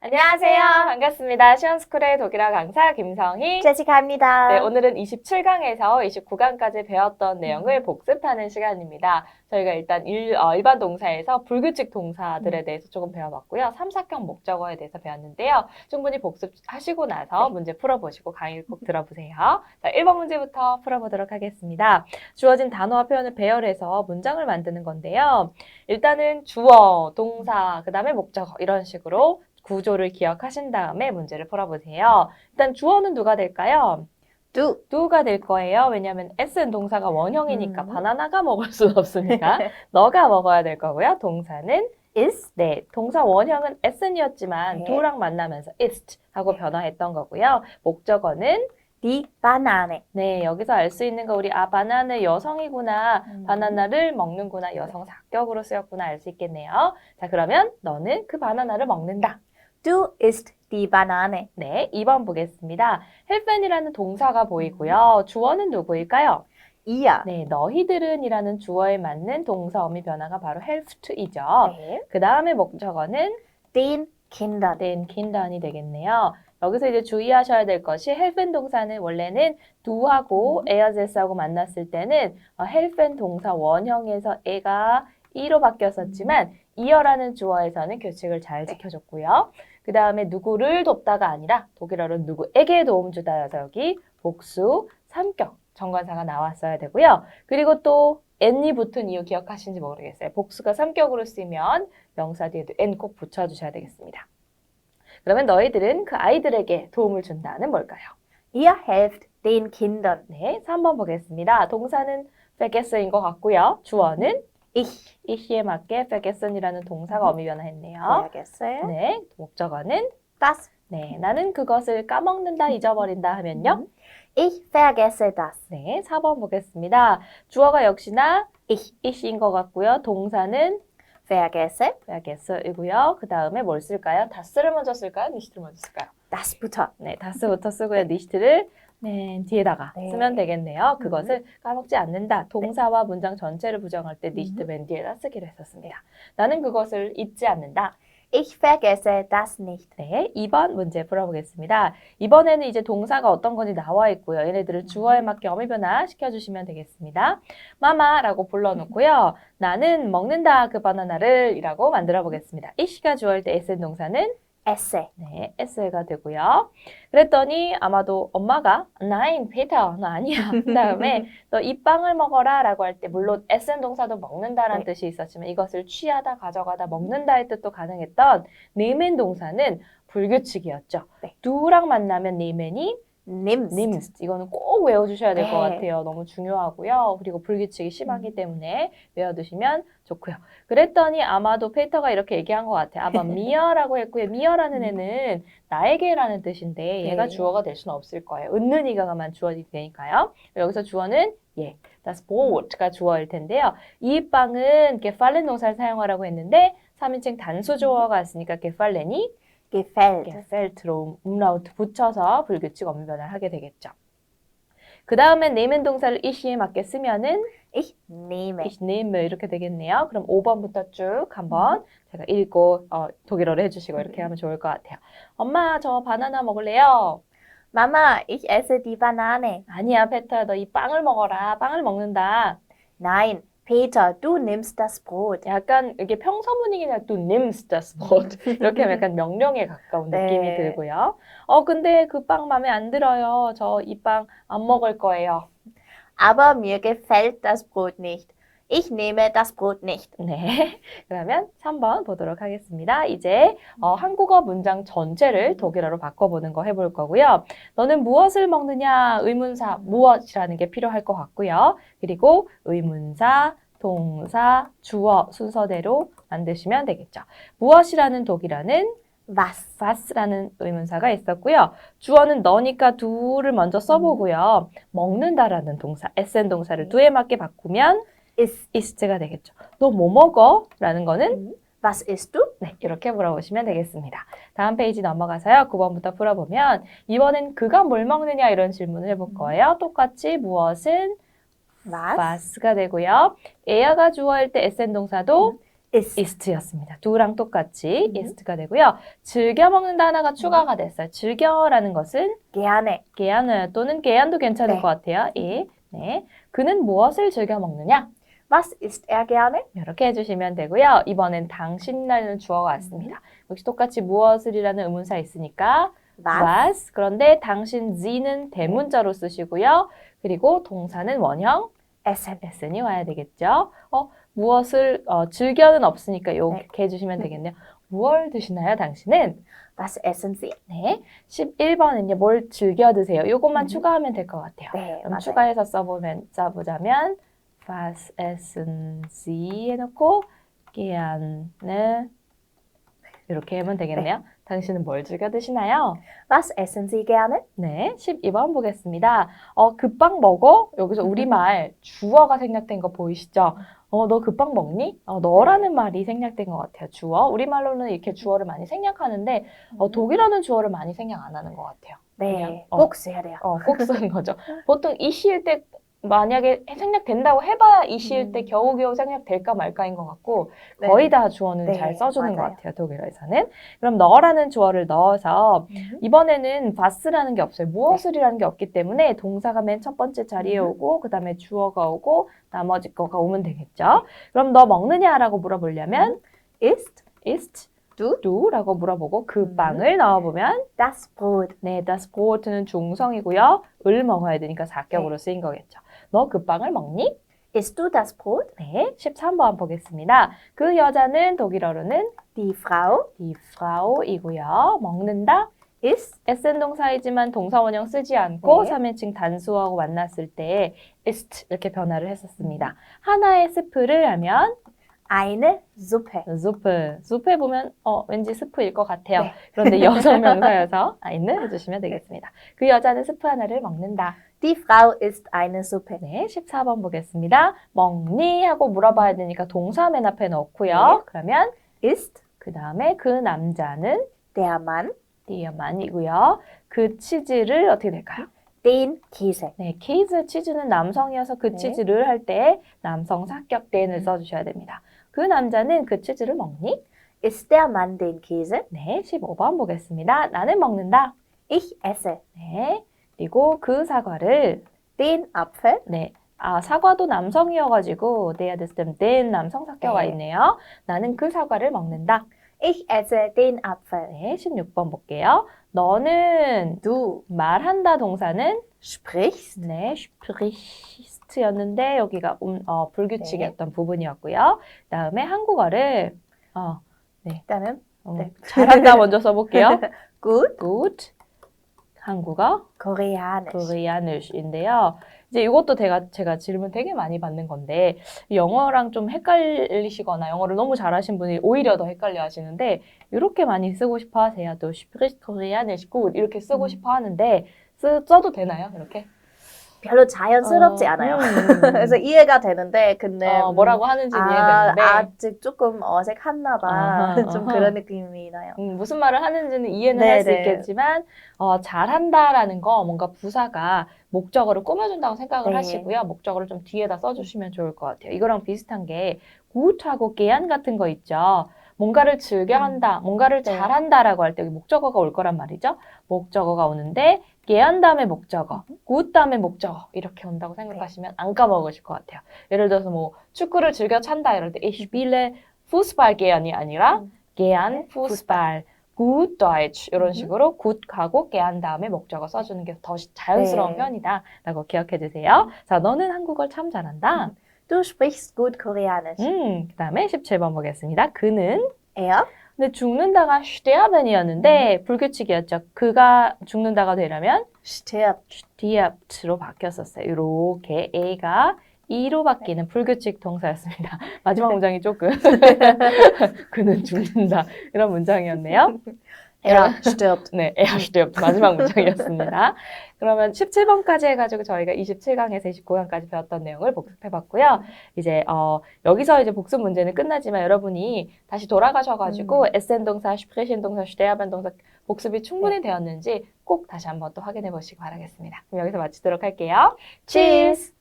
안녕하세요. 반갑습니다. 시원스쿨의 독일어 강사 김성희. 제시카입니다. 네, 오늘은 27강에서 29강까지 배웠던 내용을 복습하는 시간입니다. 저희가 일단 일, 어, 일반 동사에서 불규칙 동사들에 대해서 조금 배워봤고요. 3, 4형 목적어에 대해서 배웠는데요. 충분히 복습하시고 나서 문제 풀어보시고 강의를 꼭 들어보세요. 자, 1번 문제부터 풀어보도록 하겠습니다. 주어진 단어와 표현을 배열해서 문장을 만드는 건데요. 일단은 주어, 동사, 그 다음에 목적어 이런 식으로 구조를 기억하신 다음에 문제를 풀어보세요. 일단 주어는 누가 될까요? do. do가 될 거예요. 왜냐하면 s는 동사가 원형이니까 음. 바나나가 먹을 수는 없으니까 너가 먹어야 될 거고요. 동사는 is 네 동사 원형은 s는이었지만 네. do랑 만나면서 is 하고 변화했던 거고요. 목적어는 die Banane. 네 여기서 알 수 있는 거 우리 아 바나나 여성이구나 음. 바나나를 먹는구나 여성 사격으로 쓰였구나 알 수 있겠네요. 자 그러면 너는 그 바나나를 먹는다. Du isst die Banane. 네 2번 보겠습니다. helfen이라는 동사가 보이고요. 주어는 누구일까요? ihr. 네, 너희들은 이라는 주어에 맞는 동사 어미 변화가 바로 helped이죠. 네. 그 다음에 목적어는 Den Kindern. den Kindern이 되겠네요. 여기서 이제 주의하셔야 될 것이 helpen 동사는 원래는 do하고 ers하고 만났을 때는 어, helpen 동사 원형에서 에가 이로 바뀌었었지만 이어라는 주어에서는 규칙을 잘 지켜줬고요. 그 다음에 누구를 돕다가 아니라 독일어로 누구에게 도움 주다여서 여기 복수, 삼격, 정관사가 나왔어야 되고요. 그리고 또 n이 붙은 이유 기억하시는지 모르겠어요. 복수가 삼격으로 쓰이면 명사 뒤에도 n 꼭 붙여주셔야 되겠습니다. 그러면 너희들은 그 아이들에게 도움을 준다는 뭘까요? Ihr helft den Kindern. 네, 3번 보겠습니다. 동사는 vergessen인 것 같고요. 주어는 Ich ich에 맞게 vergessen이라는 동사가 어미 변화했네요. vergesse 네, 목적어는 das. 네, 나는 그것을 까먹는다, 잊어버린다 하면요. Ich vergesse das. 네, 4번 보겠습니다. 주어가 역시나 Ich ich인 것 같고요. 동사는 vergesse vergessen이고요. 그 다음에 뭘 쓸까요? 다스를 먼저 쓸까요? 니시트를 먼저 쓸까요? das부터. 네, 다스부터 쓰고요. 니시트를 네, 뒤에다가 네. 쓰면 되겠네요. 그것을 까먹지 않는다. 동사와 문장 전체를 부정할 때 음. 맨 뒤에다 쓰기로 했었습니다. 나는 그것을 잊지 않는다. Ich vergesse das nicht. 네, 2번 문제 풀어보겠습니다. 이번에는 이제 동사가 어떤 건지 나와 있고요. 얘네들을 주어에 맞게 어미 변화 시켜주시면 되겠습니다. 마마라고 불러놓고요. 나는 먹는다 그 바나나를 이라고 만들어 보겠습니다. 이시가 주어일 때 s 동사는 Esse. 네, s가 되고요. 그랬더니 아마도 엄마가 Peter, 너 아니야. 그 다음에 너 이 빵을 먹어라 라고 할 때 물론 sn 동사도 먹는다라는 네. 뜻이 있었지만 이것을 취하다, 가져가다, 먹는다의 뜻도 가능했던 nehmen 동사는 불규칙이었죠. 네. do랑 만나면 nehmen이 Nimmst. nimmst 이거는 꼭 외워주셔야 될것 네. 같아요. 너무 중요하고요. 그리고 불규칙이 심하기 때문에 외워두시면 좋고요. 그랬더니 아마도 페이터가 이렇게 얘기한 것 같아요. 아마 미어라고 했고요. 미어라는 애는 나에게라는 뜻인데 얘가 네. 주어가 될 수는 없을 거예요. 은는 이가만 주어이 되니까요. 여기서 주어는 예, das Brot가 주어일 텐데요. 이 빵은 gefallen 동사를 사용하라고 했는데 3인칭 단수 주어가 있으니까 gefallen이 Gefällt. gefält로 umlaut 붙여서 불규칙 어미 변화를 하게 되겠죠. 그 다음에 nehmen 동사를 ich에 맞게 쓰면은 Ich nehme. ich nehme 이렇게 되겠네요. 그럼 5번부터 쭉 한번 제가 읽고 어, 독일어로 해주시고 이렇게 하면 좋을 것 같아요. 엄마 저 바나나 먹을래요? Mama, ich esse die Banane. 아니야 페터야 너 이 빵을 먹어라. 빵을 먹는다. Nein, Peter, du nimmst das Brot. 약간 이게 평서문이긴 du nimmst das Brot 이렇게 하면 약간 명령에 가까운 네. 느낌이 들고요. 어 근데 그 빵 마음에 안 들어요. 저 이 빵 안 먹을 거예요. Aber mir gefällt das Brot nicht. Ich nehme das Brot nicht. 네. 그러면 3번 보도록 하겠습니다. 이제 어, 한국어 문장 전체를 독일어로 바꿔보는 거 해볼 거고요. 너는 무엇을 먹느냐? 의문사 무엇이라는 게 필요할 것 같고요. 그리고 의문사, 동사, 주어 순서대로 만드시면 되겠죠. 무엇이라는 독일어는 Was? was라는 의문사가 있었고요. 주어는 너니까 do를 먼저 써보고요. 먹는다라는 동사, sn 동사를 do에 맞게 바꾸면 Ist. ist가 되겠죠. 너 뭐 먹어? 라는 거는 음. Was isst du? 네, 이렇게 물어보시면 되겠습니다. 다음 페이지 넘어가서요. 9번부터 풀어보면 이번엔 그가 뭘 먹느냐 이런 질문을 해볼 거예요. 똑같이 무엇은 Was? was가 되고요. 에어가 주어일 때 sn 동사도 ist. ist였습니다. 두랑 똑같이 음. ist가 되고요. 즐겨 먹는다 하나가 추가가 됐어요. 즐겨라는 것은 Gerne. 게안을 또는 게안도 괜찮을 네. 것 같아요. 이. 네. 그는 무엇을 즐겨 먹느냐? Was isst er gerne? 이렇게 해주시면 되고요. 이번엔 당신이라는 주어가 왔습니다. 역시 똑같이 무엇을이라는 의문사 있으니까 Was? was. 그런데 당신 z는 대문자로 쓰시고요. 그리고 동사는 원형 Essen. sn이 와야 되겠죠. 어, 무엇을 어, 즐겨는 없으니까 이렇게 해주시면 되겠네요. 무얼 드시나요, 당신은? Was essen Sie? 네. 11번은요, 뭘 즐겨 드세요? 이것만 음. 추가하면 될 것 같아요. 네, 그럼 맞아요. 추가해서 써보면, 써보자면, was essen Sie 해놓고, gerne. 이렇게 하면 되겠네요. 당신은 뭘 즐겨 드시나요? Was essen Sie gerne? 네, 12번 보겠습니다. 어, 급빵 먹어? 여기서 우리말 주어가 생략된 거 보이시죠? 어, 너 급빵 먹니? 어, 너라는 말이 생략된 것 같아요, 주어. 우리말로는 이렇게 주어를 많이 생략하는데, 어, 독일어는 주어를 많이 생략 안 하는 것 같아요. 네, 그냥, 어. 꼭 써야 돼요. 어, 꼭 쓰는 거죠. 보통 이 시일 때 만약에 생략된다고 해봐야 이 시일 때 음. 겨우겨우 생략될까 말까인 것 같고 네. 거의 다 주어는 네, 잘 써주는 것 맞아요. 같아요 독일어에서는 그럼 너라는 주어를 넣어서 음. 이번에는 바스라는 게 없어요 무엇을이라는 게 없기 때문에 동사가 맨 첫 번째 자리에 음. 오고 그 다음에 주어가 오고 나머지 거가 오면 되겠죠 그럼 너 먹느냐라고 물어보려면 Ist ist du du라고 물어보고 그 음. 빵을 넣어보면 das Brot? 네, das Brot는 중성이고요. 을 먹어야 되니까 사격으로 쓰인 거겠죠. 너 그 빵을 먹니? Isst du das Brot? 네, 13번 보겠습니다. 그 여자는 독일어로는 Die Frau die Frau이고요. 먹는다. ist 에센 동사이지만 동사 원형 쓰지 않고 네. 3인칭 단수하고 만났을 때 ist 이렇게 변화를 했었습니다. 하나의 스프를 하면 eine Suppe. 수프. 수프에 보면 어, 왠지 스프일 것 같아요. 네. 그런데 여성 명사여서 아이는 해주시면 되겠습니다. 그 여자는 스프 하나를 먹는다. Die Frau isst eine Suppe. 네, 14번 보겠습니다. 먹니? 하고 물어봐야 되니까 동사 맨 앞에 넣고요. 네. 그러면 Ist 그 다음에 그 남자는 der Mann 디어만이고요. 그 치즈를 어떻게 될까요? den Käse? 네, 케이즈 치즈는 남성이어서 그 네. 치즈를 할 때 남성 사격 den을 음. 써주셔야 됩니다. 그 남자는 그 치즈를 먹니? Isst der Mann den Käse? 네, 15번 보겠습니다. 나는 먹는다. Ich esse 네, 그리고 그 사과를 den Apfel. 네. 아, 사과도 남성이어가지고 their system den 남성 사격가 네. 있네요. 나는 그 사과를 먹는다. Ich esse den Apfel. 네, 16번 볼게요. 너는 Du 말한다 동사는 sprichst 네, sprichst 였는데 여기가 음, 어, 불규칙이었던 부분이었고요. 그다음에 한국어를 어, dann 어, 네. 잘한다 먼저 써볼게요. gut good 한국어 Koreanisch. koreanisch인데요. 이제 이것도 제가, 제가 질문 되게 많이 받는 건데, 영어랑 좀 헷갈리시거나 영어를 너무 잘하신 분이 오히려 더 헷갈려 하시는데, 이렇게 많이 쓰고 싶어 하세요. 또, spricht koreanisch gut 이렇게 쓰고 음. 싶어 하는데, 쓰, 써도 되나요? 이렇게? 별로 자연스럽지 어, 않아요. 음. 그래서 이해가 되는데 근데 어, 뭐라고 하는지 아, 이해되는데, 아직 조금 어색했나 봐. 아하, 좀 아하. 그런 느낌이 나요. 음, 무슨 말을 하는지는 이해는 네, 할수 네. 있겠지만, 어, 잘한다라는 거, 뭔가 부사가 목적어를 꾸며준다고 생각을 네. 하시고요. 목적어를 좀 뒤에다 써주시면 좋을 것 같아요. 이거랑 비슷한 게, 굿하고 깨안 같은 거 있죠. 뭔가를 즐겨 음. 한다, 뭔가를 네. 잘한다라고 할 때 목적어가 올 거란 말이죠. 목적어가 오는데, 깨안 다음에 목적어, 음. 굿 다음에 목적어, 이렇게 온다고 생각하시면 안 까먹으실 것 같아요. 예를 들어서 뭐, 축구를 즐겨 찬다 이럴 때, ich spiele Fußball gern이 아니라, 음. gern 네, Fußball, gut Deutsch 이런 음. 식으로 gut하고 gern 다음에 목적어 써주는 게 더 자연스러운 네. 편이다라고 기억해 주세요. 자, 너는 한국어를 참 잘한다. Du sprichst gut Koreanisch. 음, 그다음에 17번 보겠습니다. 그는 Er 근데 죽는다가 슈테아벤이었는데 불규칙이었죠. 그가 죽는다가 되려면 stirbt. 슈티압트로 바뀌었었어요. 이렇게 A가 E로 바뀌는 불규칙 동사였습니다. 마지막 문장이 조금 그는 죽는다 이런 문장이었네요. Er stirbt. 네, 에어스텝 마지막 문장이었습니다. 그러면 17번까지 해가지고 저희가 27강에서 29강까지 배웠던 내용을 복습해봤고요. 이제 어, 여기서 이제 복습 문제는 끝나지만 여러분이 다시 돌아가셔가지고 에센 동사, 슈프레신 동사, 슈데아벤 동사 복습이 충분히 되었는지 꼭 다시 한번 또 확인해 보시기 바라겠습니다. 그럼 여기서 마치도록 할게요. Cheers!